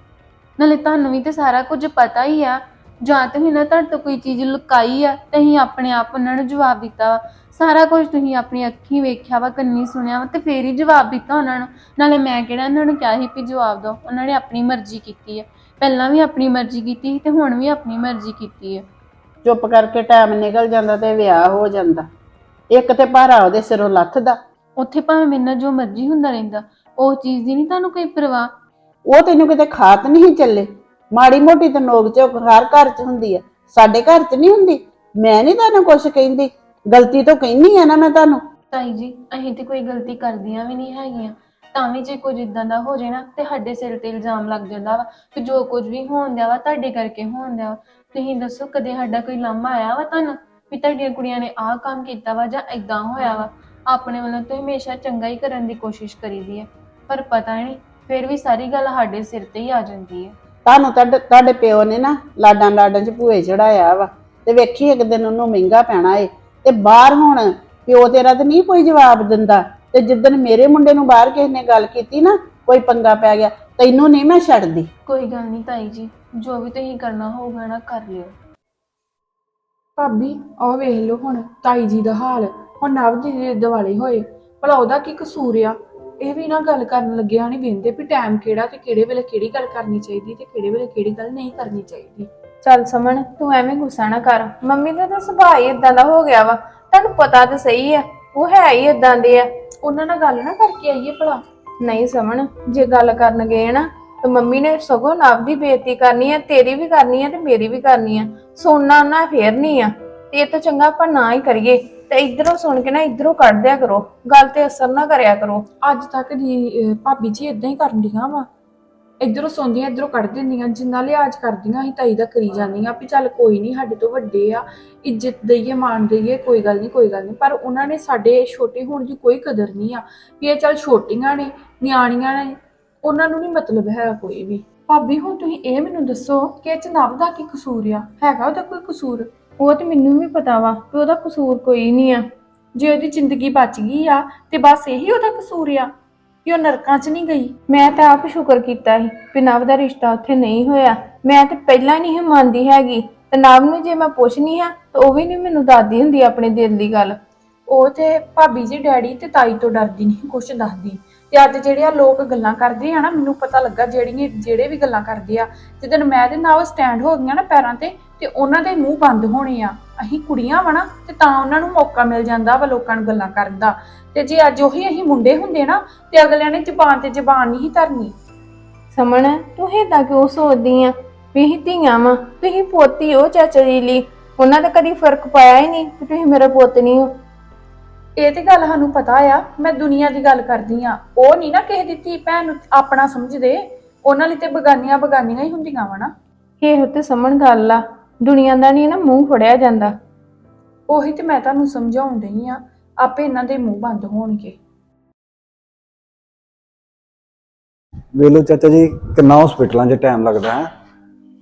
ਨਾਲੇ ਤੁਹਾਨੂੰ ਵੀ ਤੇ ਸਾਰਾ ਕੁਝ ਪਤਾ ਹੀ ਆ। ਜਾਂ ਤੁਸੀਂ ਨਾ ਤੁਹਾਡੇ ਤੋਂ ਕੋਈ ਚੀਜ਼ ਲੁਕਾਈ ਆ, ਤੇ ਅਸੀਂ ਆਪਣੇ ਆਪ ਉਹਨਾਂ ਨੂੰ ਜਵਾਬ ਦਿੱਤਾ। ਵਾ। ਸਾਰਾ ਕੁਝ ਤੁਸੀਂ ਆਪਣੀ ਅੱਖੀਂ ਵੇਖਿਆ ਵਾ ਕੰਨੀ ਸੁਣਿਆ ਵਾ ਤੇ ਫੇਰ ਹੀ ਜਵਾਬ ਦਿੱਤਾ ਉਹਨਾਂ ਨੂੰ। ਨਾਲੇ ਮੈਂ ਕਿਹੜਾ ਉਹਨਾਂ ਨੂੰ ਕਿਹਾ ਸੀ ਵੀ ਜਵਾਬ ਦਿਓ ਉਹਨਾਂ ਨੇ ਆਪਣੀ ਮਰਜ਼ੀ ਕੀਤੀ ਹੈ ਪਹਿਲਾਂ ਵੀ ਆਪਣੀ ਮਰਜ਼ੀ ਕੀਤੀ ਸੀ ਤੇ ਹੁਣ ਵੀ ਆਪਣੀ ਮਰਜ਼ੀ ਕੀਤੀ ਹੈ ਚੁੱਪ ਕਰਕੇ ਟਾਈਮ ਨਿਕਲ ਜਾਂਦਾ ਤੇ ਵਿਆਹ ਹੋ ਜਾਂਦਾ। ਇੱਕ ਤੇ ਭਾਰਾ ਉਹਦੇ ਸਿਰੋਂ ਲੱਥਦਾ। ਉੱਥੇ ਭਾਵੇਂ ਮੇਰੇ ਨਾਲ ਜੋ ਮਰਜ਼ੀ ਹੁੰਦਾ ਰਹਿੰਦਾ ਉਹ ਚੀਜ਼ ਦੀ ਨਹੀਂ ਤੁਹਾਨੂੰ ਕੋਈ ਪਰਵਾਹ? ਉਹ ਤੈਨੂੰ ਕਿਤੇ ਖਾਤ ਨਹੀਂ ਚੱਲੇ। ਮਾੜੀ ਮੋਟੀ ਤਾਂ ਨੋਕ ਝੋਕ ਹਰ ਘਰ 'ਚ ਹੁੰਦੀ ਹੈ ਸਾਡੇ ਘਰ 'ਚ ਨਹੀਂ ਹੁੰਦੀ। ਮੈਂ ਨਹੀਂ ਤੁਹਾਨੂੰ ਕੁਝ ਕਹਿੰਦੀ। ਗਲਤੀ ਤੋਂ ਕਹਿੰਦੀ ਆ ਨਾ ਮੈਂ ਤੁਹਾਨੂੰ। ਤਾਈ ਜੀ ਅਸੀਂ ਤੇ ਕੋਈ ਗਲਤੀ ਕਰਦੀਆਂ ਵੀ ਨਹੀਂ ਹੈਗੀਆਂ। ਤਾਂ ਵੀ ਜੇ ਕੁਝ ਇਦਾਂ ਦਾ ਹੋ ਜੇ ਨਾ ਤੇ ਸਾਡੇ ਸਿਰ ਤੇ ਇਲਜ਼ਾਮ ਲੱਗ ਜਾਂਦਾ ਵਾ ਕਿ ਜੋ ਕੁਝ ਵੀ ਹੋਣ ਦਿਆ ਵਾ ਤੁਹਾਡੇ ਕਰਕੇ ਹੋਣ ਦਿਆ ਵਾ। ਤੁਸੀਂ ਦੱਸੋ ਕਦੇ ਸਾਡਾ ਕੋਈ ਲਾਮਾ ਆਇਆ ਵਾ ਤੁਹਾਨੂੰ ਵੀ ਤੁਹਾਡੀਆਂ ਕੁੜੀਆਂ ਨੇ ਆਹ ਕੰਮ ਕੀਤਾ ਵਾ ਜਾਂ ਇਦਾਂ ਹੋਇਆ ਵਾ? ਆਪਣੇ ਵੱਲੋਂ ਤਾਂ ਹਮੇਸ਼ਾ ਚੰਗਾ ਹੀ ਕਰਨ ਦੀ ਕੋਸ਼ਿਸ਼ ਕਰੀਦੀ ਹੈ ਪਰ ਪਤਾ ਨਹੀਂ ਫਿਰ ਵੀ ਸਾਰੀ ਗੱਲ ਸਾਡੇ ਸਿਰ ਤੇ ਹੀ ਆ ਜਾਂਦੀ ਹੈ ਤੁਹਾਨੂੰ ਤੁਹਾਡੇ ਤੁਹਾਡੇ ਪਿਓ ਨੇ ਨਾ ਲਾਡਾਂ ਲਾਡਾਂ ਚ ਭੂਏ ਚੜਾਇਆ ਵਾ। ਤੇ ਵੇਖੀ ਇੱਕ ਦਿਨ ਉਹਨੂੰ ਮਹਿੰਗਾ ਪੈਣਾ ਏ। ਤੇ ਬਾਹਰ ਹੁਣ ਪਿਓ ਤੇਰਾ ਤੇ ਨਹੀਂ ਕੋਈ ਜਵਾਬ ਦਿੰਦਾ। ਤੇ ਜਿੱਦਣ ਮੇਰੇ ਮੁੰਡੇ ਨੂੰ ਬਾਹਰ ਕਿਸੇ ਨੇ ਗੱਲ ਕੀਤੀ ਨਾ ਕੋਈ ਪੰਗਾ ਪੈ ਗਿਆ ਤੈਨੂੰ ਨਹੀਂ ਮੈਂ ਛੱਡਦੀ। ਕੋਈ ਗੱਲ ਨਹੀਂ ਤਾਈ ਜੀ ਜੋ ਵੀ ਤੁਸੀਂ ਕਰਨਾ ਹੋਊਗਾ ਨਾ ਕਰ ਲਿਓ। ਭਾਬੀ ਉਹ ਵੇਖ ਲਓ ਹੁਣ ਤਾਈ ਜੀ ਦਾ ਹਾਲ। ਹੁਣ ਨਵ ਜੀ ਦੇ ਦਿਵਾਲੇ ਹੋਏ। ਭਲਾ ਉਹਦਾ ਕੀ ਕਸੂਰ ਆ? ਇਹ ਵੀ ਨਾ ਗੱਲ ਕਰਨ ਲੱਗਿਆ ਨਹੀਂ ਵੇਂਦੇ ਵੀ ਟਾਈਮ ਕਿਹੜਾ ਤੇ ਕਿਹੜੇ ਵੇਲੇ ਕਿਹੜੀ ਗੱਲ ਕਰਨੀ ਚਾਹੀਦੀ ਤੇ ਕਿਹੜੇ ਵੇਲੇ ਕਿਹੜੀ ਗੱਲ ਨਹੀਂ ਕਰਨੀ ਚਾਹੀਦੀ। ਚੱਲ ਸਮਣ ਤੂੰ ਐਵੇਂ ਗੁੱਸਾ ਨਾ ਕਰ। ਮੰਮੀ ਦਾ ਤਾਂ ਸੁਭਾਅ ਹੀ ਇਦਾਂ ਦਾ ਹੋ ਗਿਆ ਵਾ। ਤੁਹਾਨੂੰ ਪਤਾ ਤਾਂ ਸਹੀ ਆ ਉਹ ਹੈ ਹੀ ਇਦਾਂ ਦੇ ਆ। ਉਹਨਾਂ ਨਾਲ ਗੱਲ ਨਾ ਕਰਕੇ ਆਈਏ ਭਲਾ। ਨਹੀਂ ਸਮਣ ਜੇ ਗੱਲ ਕਰਨ ਗਏ ਨਾ ਤਾਂ ਮੰਮੀ ਨੇ ਸਗੋਂ ਨਵ ਦੀ ਬੇਇੱਜ਼ਤੀ ਕਰਨੀ ਆ ਤੇਰੀ ਵੀ ਕਰਨੀ ਆ ਤੇ ਮੇਰੀ ਵੀ ਕਰਨੀ ਆ। ਸੁਣਨਾ ਨਾ ਫੇਰ ਨਹੀਂ ਆ। ਤੇ ਇਹ ਤੋਂ ਚੰਗਾ ਆਪਾਂ ਨਾ ਹੀ ਕਰੀਏ। ਤੇ ਇਧਰੋਂ ਸੁਣ ਕੇ ਨਾ ਇਧਰੋਂ ਕੱਢ ਦਿਆ ਕਰੋ। ਗੱਲ ਤੇ ਅਸਰ ਨਾ ਕਰਿਆ ਕਰੋ। ਅੱਜ ਤੱਕ ਦੀ ਅਹ, ਭਾਬੀ ਜੀ ਇਦਾਂ ਹੀ ਕਰਨ ਡੀਆਂ ਵਾ। ਇਧਰੋਂ ਸੌਂਦੀਆਂ ਇਧਰੋਂ ਕੱਢ ਦਿੰਦੀਆਂ ਜਿੰਨਾ ਲਿਹਾਜ਼ ਕਰਦੀਆਂ ਅਸੀਂ ਤਾਈ ਦਾ ਕਰੀ ਜਾਂਦੀਆਂ ਵੀ ਚੱਲ ਕੋਈ ਨਹੀਂ ਸਾਡੇ ਤੋਂ ਵੱਡੇ ਆ ਇੱਜ਼ਤ ਦਈਏ ਮਾਣ ਦਈਏ ਕੋਈ ਗੱਲ ਨਹੀਂ ਕੋਈ ਗੱਲ ਨਹੀਂ ਪਰ ਉਹਨਾਂ ਨੇ ਸਾਡੇ ਛੋਟੇ ਹੋਣ ਦੀ ਕੋਈ ਕਦਰ ਨਹੀਂ ਆ ਵੀ ਇਹ ਚੱਲ ਛੋਟੀਆਂ ਨੇ ਨਿਆਣੀਆਂ ਨੇ ਉਹਨਾਂ ਨੂੰ ਨਹੀਂ ਮਤਲਬ ਹੈ ਕੋਈ ਵੀ। ਭਾਬੀ ਹੁਣ ਤੁਸੀਂ ਇਹ ਮੈਨੂੰ ਦੱਸੋ ਕਿ ਇਹ ਚ ਨਵ ਦਾ ਕੀ ਕਸੂਰ ਆ? ਹੈਗਾ ਉਹਦਾ ਕੋਈ ਕਸੂਰ? ਉਹ ਤੇ ਮੈਨੂੰ ਵੀ ਪਤਾ ਵਾ ਕਿ ਉਹਦਾ ਕਸੂਰ ਕੋਈ ਨਹੀਂ ਆ। ਜੇ ਉਹਦੀ ਜ਼ਿੰਦਗੀ ਬਚ ਗਈ ਆ ਤੇ ਬਸ ਇਹੀ ਉਹਦਾ ਕਸੂਰ ਆ? ਕਿ ਉਹ ਨਰਕਾਂ 'ਚ ਨਹੀਂ ਗਈ। ਮੈਂ ਤਾਂ ਆਪ ਸ਼ੁਕਰ ਕੀਤਾ ਸੀ ਕਿ ਨਵ ਦਾ ਰਿਸ਼ਤਾ ਉੱਥੇ ਨਹੀਂ ਹੋਇਆ। ਮੈਂ ਤੇ ਪਹਿਲਾਂ ਨਹੀਂ ਮੰਨਦੀ ਹੈਗੀ। ਤੇ ਨਵ ਨੂੰ ਜੇ ਮੈਂ ਪੁੱਛਣੀ ਆ ਤਾਂ ਉਹ ਵੀ ਨਹੀਂ ਮੈਨੂੰ ਦੱਸਦੀ ਹੁੰਦੀ ਆਪਣੇ ਦਿਲ ਦੀ ਗੱਲ। ਉਹ ਤੇ ਭਾਬੀ ਜੀ, ਡੈਡੀ ਤੇ ਤਾਈ ਤੋਂ ਡਰਦੀ ਨਹੀਂ ਕੁਛ ਦੱਸਦੀ। ਤੇ ਅੱਜ ਜਿਹੜੇ ਆ ਲੋਕ ਗੱਲਾਂ ਕਰਦੇ ਆ ਨਾ, ਮੈਨੂੰ ਪਤਾ ਲੱਗਾ ਜਿਹੜੀਆਂ, ਜਿਹੜੇ ਵੀ ਗੱਲਾਂ ਕਰਦੇ ਆ ਜਦੋਂ ਮੈਂ ਦੇ ਨਾਲ ਸਟੈਂਡ ਹੋ ਗਈਆਂ ਨਾ ਪੈਰਾਂ ਤੇ ਤੇ ਉਹਨਾਂ ਦੇ ਮੂੰਹ ਬੰਦ ਹੋਣੇ ਆ। ਅਸੀਂ ਕੁੜੀਆਂ ਵਾ ਨਾ, ਤੇ ਤਾਂ ਉਹਨਾਂ ਨੂੰ ਮੌਕਾ ਮਿਲ ਜਾਂਦਾ ਵਾ ਲੋਕਾਂ ਨੂੰ ਗੱਲਾਂ ਕਰਨ ਦਾ। ਤੇ ਜੇ ਅੱਜ ਉਹੀ ਅਸੀਂ ਮੁੰਡੇ ਹੁੰਦੇ ਨਾ ਤੇ ਅਗਲਿਆਂ ਨੇ ਜ਼ਬਾਨ ਤੇ ਜ਼ਬਾਨ ਨਹੀਂ ਧਰਨੀ। ਸਮਣ ਤੂੰ ਏਦਾਂ ਕਿਉਂ ਸੋਚਦੀ ਆ? ਵੀ ਅਸੀਂ ਧੀਆਂ ਵਾਂ ਤੁਸੀਂ ਪੋਤੀ ਹੋ ਚਾਚਾ ਜੀ। ਲਈ ਉਹਨਾਂ ਦਾ ਕਦੀ ਫ਼ਰਕ ਪਾਇਆ ਹੀ ਨਹੀਂ ਕਿ ਤੁਸੀਂ ਮੇਰਾ ਪੁੱਤ ਨਹੀਂ ਹੋ। ਇਹ ਤੇ ਗੱਲ ਸਾਨੂੰ ਪਤਾ ਆ ਮੈਂ ਦੁਨੀਆ ਦੀ ਗੱਲ ਕਰਦੀ ਆ। ਉਹ ਨਹੀਂ ਨਾ ਕਿਸੇ ਦੀ ਧੀ ਭੈਣ ਨੂੰ ਆਪਣਾ ਸਮਝਦੇ। ਉਹਨਾਂ ਲਈ ਤੇ ਬਗਾਨੀਆਂ ਬਗਾਨੀਆਂ ਹੀ ਹੁੰਦੀਆਂ ਵਾ ਨਾ। ਇਹ ਤੇ ਸਮਣ ਗੱਲ ਆ ਦੁਨੀਆ ਦਾ ਨਹੀਂ ਨਾ ਮੂੰਹ ਫੜਿਆ ਜਾਂਦਾ। ਉਹੀ ਤੇ ਮੈਂ ਤੁਹਾਨੂੰ ਸਮਝਾਉਣ ਡਈ ਆ ਆਪੇ ਇਹਨਾਂ ਦੇ ਮੂੰਹ ਬੰਦ ਹੋਣਗੇ। ਵੇਲੋ ਚਾਚਾ ਜੀ ਕਿੰਨਾ ਹਸਪੀਟਲਾਂ 'ਚ ਟਾਈਮ ਲੱਗਦਾ ਹੈ?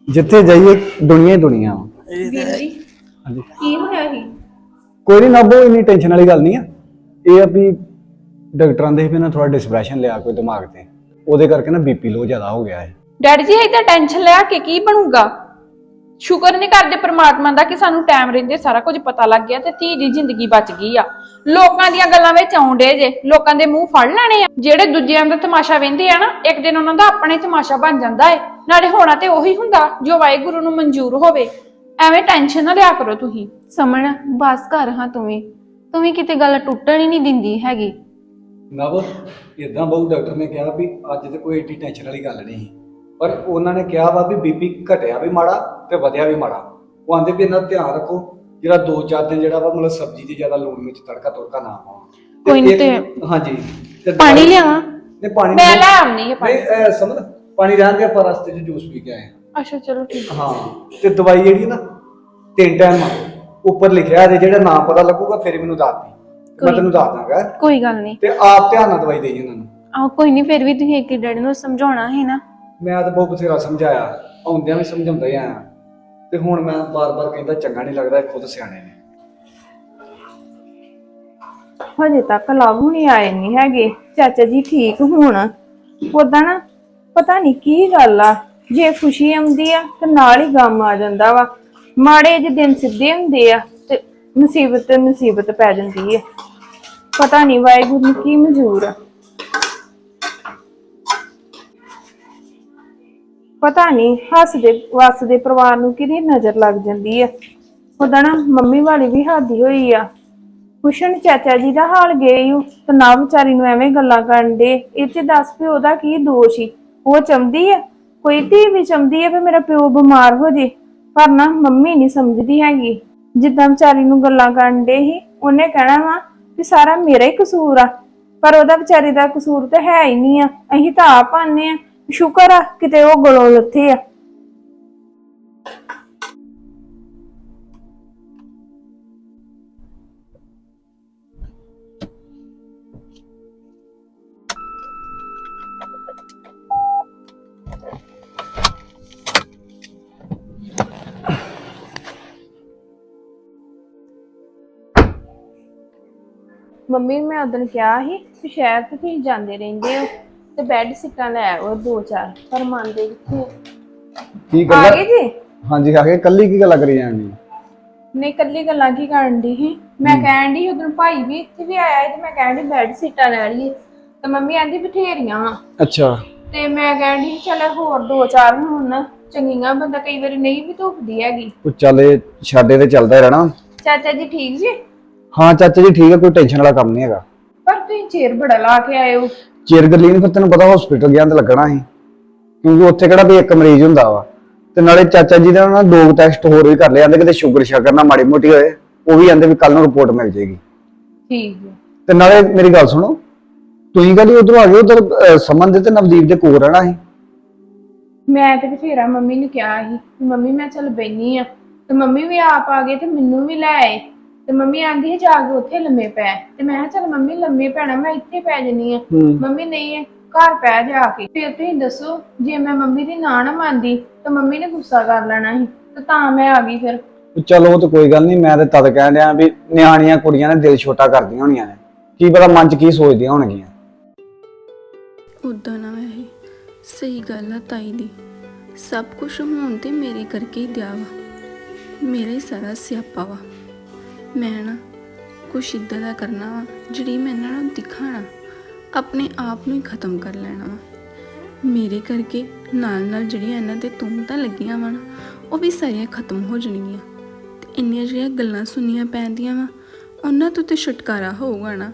ਜਿੱਥੇ ਜਾਈਏ ਦੁਨੀਆ ਹੀ ਦੁਨੀਆ ਵਾ। ਵੀਰ ਜੀ ਹਾਂਜੀ। ਕੀ ਹੋਇਆ ਸੀ ਕੋਈ ਨਹੀਂ ਨਾਬੋ ਇੰਨੀ ਟੈਨਸ਼ਨ ਵਾਲੀ ਗੱਲ ਨਹੀਂ ਆ। ਇਹ ਆ ਵੀ ਡਾਕਟਰਾਂ ਦੇ ਵੀ ਨਾ ਥੋੜਾ ਡਿਸਪ੍ਰੈਸ਼ਨ ਲਿਆ ਕੋਈ ਦਿਮਾਗ ਤੇ। ਉਹਦੇ ਕਰਕੇ ਨਾ ਬੀਪੀ ਲੋ ਜ਼ਿਆਦਾ ਹੋ ਗਿਆ ਹੈ। ਡੈਡੀ ਜੀ ਇਹਦਾ ਟੈਨਸ਼ਨ ਲਿਆ ਕੇ ਕੀ ਬਣੂਗਾ? ਸ਼ੁਕਰ ਨਹੀਂ ਕਰਦੇ ਪ੍ਰਮਾਤਮਾ ਦਾ ਕਿ ਸਾਨੂੰ ਟਾਈਮ ਰਹਿੰਦੇ ਸਾਰਾ ਕੁਝ ਪਤਾ ਲੱਗ ਗਿਆ ਤੇ ਧੀ ਦੀ ਜ਼ਿੰਦਗੀ ਬਚ ਗਈ ਆ। ਲੋਕਾਂ ਦੀਆਂ ਗੱਲਾਂ ਵਿੱਚ ਆਉਂਦੇ ਜੇ। ਲੋਕਾਂ ਦੇ ਮੂੰਹ ਫੜ ਲੈਣੇ ਆ। ਜਿਹੜੇ ਦੂਜਿਆਂ ਦਾ ਤਮਾਸ਼ਾ ਵੇਂਦੇ ਆ ਨਾ ਇੱਕ ਦਿਨ ਉਹਨਾਂ ਦਾ ਆਪਣਾ ਹੀ ਤਮਾਸ਼ਾ ਬਣ ਜਾਂਦਾ ਏ। ਨਾਲੇ ਹੋਣਾ ਤੇ ਉਹੀ ਹੁੰਦਾ ਜੋ ਵਾਹਿਗੁਰੂ ਨੂੰ ਮਨਜ਼ੂਰ ਹੋਵੇ। ਐਵੇਂ ਟੈਨਸ਼ਨ ਨਾ ਲਿਆ ਕਰੋ ਤੁਸੀਂ। ਸਮਣ ਬਸ ਕਰ ਹਾਂ ਤੂੰ ਵੀ। ਤੂੰ ਵੀ ਕਿਤੇ ਗੱਲ ਟੁੱਟਣ ਹੀ ਨਹੀਂ ਦਿੰਦੀ ਹੈਗੀ। ਨਵ ਇਦਾਂ ਬਹੁਤ ਡਾਕਟਰ ਨੇ ਕਿਹਾ ਵੀ ਅੱਜ ਤੇ ਕੋਈ ਏਡੀ ਟੈਨਸ਼ਨ ਵਾਲੀ ਗੱਲ ਨਹੀਂ। ਪਰ ਉਹਨਾਂ ਨੇ ਕਿਹਾ ਵਾ ਵੀ ਬੀਪੀ ਘਟਿਆ ਵੀ ਮਾੜਾ ਤੇ ਵਧਿਆ ਵੀ ਮਾੜਾ। ਉਹ ਆਂਦੇ ਵੀ ਇਹਨਾਂ ਧਿਆਨ ਰੱਖੋ। ਜਿਹੜਾ ਦੋ ਚਾਰ ਦਿਨ ਜਿਹੜਾ ਵਾ ਮਤਲਬ ਸਬਜ਼ੀ 'ਚ ਜ਼ਿਆਦਾ ਲੂਣ ਮਿਰਚ ਤੜਕਾ ਤੁੜਕਾ ਨਾ ਪਾਉਣ ਤੇ ਕੋਈ ਨੀ ਇੱਕ- ਹਾਂਜੀ। ਤੇ ਪਾਣੀ ਲਿਆਵਾਂ। ਨਹੀਂ ਪਾਣੀ ਮੈਂ ਲੈ ਆਉਣੀ ਆ ਪਾਣੀ। ਨਹੀਂ ਸਮਝ ਪਾਣੀ ਰਹਿਣ ਦੇ ਆਪਾਂ ਰਸਤੇ 'ਚ ਜੂਸ ਪੀ ਕੇ ਆਏ ਹਾਂ। ਅੱਛਾ ਚਲੋ ਠੀਕ ਹਾਂ। ਤੇ ਦਵਾਈ ਜਿਹੜੀ ਨਾ ਤਿੰਨ ਟਾਈਮ ਉੱਪਰ ਲਿਖਿਆ ਜੇ ਜਿਹੜਾ ਨਾਮ ਪਤਾ ਲੱਗੂਗਾ ਫਿਰ ਮੈਨੂੰ ਦੱਸ ਦੀ। ਮੈਂ ਕੋਈ- ਤੈਨੂੰ ਦੱਸ ਦਾਂਗਾ। ਕੋਈ ਗੱਲ ਨਹੀਂ। ਤੇ ਆਪ ਧਿਆਨ ਨਾਲ ਦਵਾਈ ਦੇਈ ਉਹਨਾਂ ਨੂੰ। ਆਹ ਕੋਈ ਨਹੀਂ ਫਿਰ ਵੀ ਤੁਸੀਂ ਇੱਕ ਡੈਡੀ ਨੂੰ ਸਮਝਾਉਣਾ ਹੈ ਨਾ। ਮੈਂ ਤਾਂ ਬਹੁਤ ਬਥੇਰਾ ਸਮਝਾਇਆ। ਆਉਂਦਿਆਂ ਵੀ ਸਮਝਾਉਂਦਾ ਹੀ ਆਇਆ। ਤੇ ਹੁਣ ਮੈਂ ਬਾਰ-ਬਾਰ ਕਹਿੰਦਾ ਚੰਗਾ ਨਹੀਂ ਲੱਗਦਾ, ਇਹ ਖੁਦ ਸਿਆਣੇ ਨੇ। ਹਜੇ ਤੱਕ ਲਵ ਹੁਣੀ ਆਏ ਨਹੀਂ ਹੈਗੇ। ਚਾਚਾ ਜੀ ਠੀਕ ਹੋਣ। ਉਦਾਂ ਨਾ ਪਤਾ ਨਹੀਂ ਕੀ ਗੱਲ ਆ। ਜੇ ਖੁਸ਼ੀ ਆਉਂਦੀ ਆ, ਤੇ ਨਾਲ ਹੀ ਗਮ ਆ ਜਾਂਦਾ ਵਾ। ਮਾੜੇ ਜਿਹੇ ਦਿਨ ਸਿੱਧੇ ਹੁੰਦੇ ਆ, ਤੇ ਮੁਸੀਬਤ ਤੇ ਮੁਸੀਬਤ ਪੈ ਜਾਂਦੀ ਆ। ਪਤਾ ਨਹੀਂ ਵਾਹਿਗੁਰੂ ਨੂੰ ਕੀ ਮਨਜ਼ੂਰ ਆ। ਪਤਾ ਨਹੀਂ ਹੱਸਦੇ, ਵਸਦੇ ਪਰਿਵਾਰ ਨੂੰ ਕਿਹਦੀ ਨਜ਼ਰ ਲੱਗ ਜਾਂਦੀ ਆ। ਉਹਦਾ ਨਾ ਮੰਮੀ ਵਾਲੀ ਵੀ ਹਾਦੀ ਹੋਈ ਆ। ਪੁੱਛਣ ਚਾਚਾ ਜੀ ਦਾ ਹਾਲ ਗਏ ਓ, ਤੇ ਨਾ ਵਿਚਾਰੀ ਨੂੰ ਐਵੇਂ ਗੱਲਾਂ ਕਰਨ ਦੇ। ਇਹ ਚ ਦੱਸ ਵੀ ਉਹਦਾ ਕੀ ਦੋਸ਼ ਸੀ ਉਹ ਚੰਦੀ ਆ? ਕੋਈ ਧੀ ਵੀ ਚੰਦੀ ਆ, ਵੀ ਮੇਰਾ ਪਿਓ ਬਿਮਾਰ ਹੋ ਜੇ। ਪਰ ਨਾ ਮੰਮੀ ਨਹੀਂ ਸਮਝਦੀ ਹੈਗੀ। ਜਿੱਦਾਂ ਵਿਚਾਰੀ ਨੂੰ ਗੱਲਾਂ ਕਰਨ ਦੇ ਹੀ, ਉਹਨੇ ਕਹਿਣਾ ਵਾ ਕਿ ਸਾਰਾ ਮੇਰਾ ਹੀ ਕਸੂਰ ਆ। ਪਰ ਉਹਦਾ ਵਿਚਾਰੀ ਦਾ ਕਸੂਰ ਤਾਂ ਹੈ ਹੀ ਨਹੀਂ ਆ। ਅਸੀਂ ਤਾਂ ਆਪ ਆਨੇ ਆ। ਸ਼ੁਕਰ ਆ, ਕਿਤੇ ਉਹ ਗਲੋਂ ਲੱਥੀ ਆ। ਮੰਮੀ, ਮੈਂ ਉਦੋਂ ਕਿਹਾ ਸੀ ਸ਼ਹਿਰ ਸ਼ਾਇਦ ਤੁਸੀਂ ਜਾਂਦੇ ਰਹਿੰਦੇ ਹੋ। ਤੇ ਬੈੱਡ ਸੀਟਾਂ ਲੈ ਆਓ ਦੋ ਚਾਰ ਪਰ ਮੰਨਦੇ ਕਿੱਥੇ? ਕੀ ਆ। ਗੱਲ? ਗਏ ਜੀ? ਹਾਂਜੀ ਆ ਕੇ ਕੱਲੀ ਕੀ ਗੱਲ ਕਰੀ ਜਾਂਦੀ ਨਹੀਂ ਕੱਲੀ ਗੱਲਾਂ ਕੀ ਕਰਨ ਦੀ ਸੀ? ਮੈਂ ਕਹਿਣ ਦੀ ਉਦੋਂ ਭਾਈ ਵੀ ਇੱਥੇ ਵੀ ਆਇਆ ਸੀ ਤੇ ਮੈਂ ਕਹਿਣ ਦੀ ਬੈੱਡ ਸੀਟਾਂ ਲੈ ਲਈਏ ਤੇ ਮੰਮੀ ਆਂਦੀ ਬਥੇਰੀਆਂ ਵਾ। ਅੱਛਾ। ਤੇ ਮੈਂ ਕਹਿਣ ਦੀ ਚੱਲ ਹੋਰ ਦੋ ਚਾਰ ਹੁਣ। ਨਾ ਚੰਗੀਆਂ ਬੰਦਾ ਕਈ ਵਾਰੀ ਨਹੀਂ ਵੀ ਧੁੱਪਦੀ ਹੈਗੀ। ਉਹ ਚੱਲ ਛਾਡੇ ਤੇ ਚੱਲਦਾ ਹੀ ਰਹਿਣਾ। ਚਾਚਾ ਜੀ ਠੀਕ ਜੀ? ਹਾਂ ਚਾਚਾ ਜੀ ਠੀਕ ਹੈ ਕੋਈ ਟੈਨਸ਼ਨ ਵਾਲਾ ਕੰਮ ਨਹੀਂ ਹੈਗਾ। ਪਰ ਤੁਸੀਂ ਚੇਰ ਬੜਾ ਲਾ ਕੇ ਆਏ ਹੋ। ਚੇਰ ਗਰਲੀਨ ਫਿਰ ਤੈਨੂੰ ਪਤਾ ਹਸਪੀਟਲ ਗਿਆ ਤਾਂ ਲੱਗਣਾ ਸੀ। ਕਿਉਂਕਿ ਉੱਥੇ ਕਿਹੜਾ ਵੀ ਇੱਕ ਮਰੀਜ਼ ਹੁੰਦਾ ਵਾ। ਤੇ ਨਾਲੇ ਚਾਚਾ ਜੀ ਦਾ ਨਾ ਦੋ ਟੈਸਟ ਹੋਰ ਵੀ ਕਰ ਲਿਆ ਜਾਂਦੇ ਕਿਤੇ ਸ਼ੂਗਰ ਸ਼ਾਗਰ ਨਾ ਮਾੜੀ ਮੋਟੀ ਹੋਏ ਉਹ ਵੀ ਆਂਦੇ ਵੀ ਕੱਲ ਨੂੰ ਰਿਪੋਰਟ ਮਿਲ ਜੇਗੀ ਠੀਕ ਤੇ ਨਾਲੇ ਮੇਰੀ ਗੱਲ ਸੁਣੋ ਤੁਸੀਂ ਕਦੀ ਉਧਰੋਂ ਆ ਗਏ ਉਧਰ ਸਮਨ ਦੇ ਤੇ ਨਵਦੀਪ ਦੇ ਕੋਲ ਰਹਿਣਾ ਸੀ? ਮੈਂ ਤੇ ਬਥੇਰਾ ਮੰਮੀ ਨੂੰ ਕਿਹਾ ਸੀ ਮੰਮੀ ਮੈਂ ਚੱਲ ਬੈਣੀ ਆ। ਤੇ ਮੰਮੀ ਵੀ ਆਪ ਆ ਗਏ ਤੇ ਮੈਨੂੰ ਵੀ ਲੈ ਆਏ। ਤੇ ਮੰਮੀ ਆਂਦੀ ਹੈ ਜਾ ਕੇ ਉੱਥੇ ਲੰਮੇ ਪੈ। ਤੇ ਮੈਂ ਕਿਹਾ ਚੱਲ ਮੰਮੀ ਲੰਮੇ ਪੈਣਾ ਮੈਂ ਇੱਥੇ ਪੈ ਜੰਨੀ ਆ ਮੰਮੀ ਨਹੀਂ ਹੈ ਘਰ ਪੈ ਜਾ ਕੇ। ਫਿਰ ਤੁਸੀਂ ਦੱਸੋ ਜੇ ਮੈਂ ਮੰਮੀ ਦੀ ਨਾ ਨਾ ਮੰਨਦੀ ਤਾਂ ਮੰਮੀ ਨੇ ਗੁੱਸਾ ਕਰ ਲੈਣਾ ਸੀ ਤੇ ਤਾਂ ਮੈਂ ਆ ਗਈ ਫਿਰ। ਚਲੋ ਉਹ ਤਾਂ ਕੋਈ ਗੱਲ ਨਹੀਂ ਮੈਂ ਤੇ ਤਦ ਕਹਿਣ ਡਿਆ ਵੀ ਨਿਆਣੀਆਂ ਕੁੜੀਆਂ ਨੇ ਦਿਲ ਛੋਟਾ ਕਰਦੀਆਂ ਹੋਣੀਆਂ ਨੇ। ਕੀ ਪਤਾ ਮਨ 'ਚ ਕੀ ਸੋਚਦੀਆਂ ਹੋਣਗੀਆਂ। ਉਦਾਂ ਨਾ ਵੈਸੇ ਸਹੀ ਗੱਲ ਆ ਤਾਈ ਦੀ। ਸਭ ਕੁਝ ਹੋਣ ਤੇ ਮੇਰੇ ਕਰਕੇ ਹੀ ਦਿਆ ਵਾ। ਮੇਰੇ ਸਾਰਾ ਸਿਆਪਾ ਵਾ। ਮੈਂ ਨਾ ਕੁਛ ਇਦਾਂ ਦਾ ਕਰਨਾ ਵਾ, ਜਿਹੜੀ ਮੈਂ ਇਹਨਾਂ ਨੂੰ ਦਿਖਾਣਾ, ਆਪਣੇ ਆਪ ਨੂੰ ਹੀ ਖਤਮ ਕਰ ਲੈਣਾ ਵਾ। ਮੇਰੇ ਕਰਕੇ ਨਾਲ ਨਾਲ ਜਿਹੜੀਆਂ ਇਹਨਾਂ ਤੇ ਤੁਮਤਾਂ ਲੱਗੀਆਂ ਵਾ ਨਾ, ਉਹ ਵੀ ਸਾਰੀਆਂ ਖਤਮ ਹੋ ਜਾਣਗੀਆਂ। ਤੇ ਇੰਨੀਆਂ ਜਿਹੜੀਆਂ ਗੱਲਾਂ ਸੁਣੀਆਂ ਪੈਂਦੀਆਂ ਵਾ, ਉਹਨਾਂ ਤੋਂ ਤੇ ਛੁਟਕਾਰਾ ਹੋਊਗਾ ਨਾ।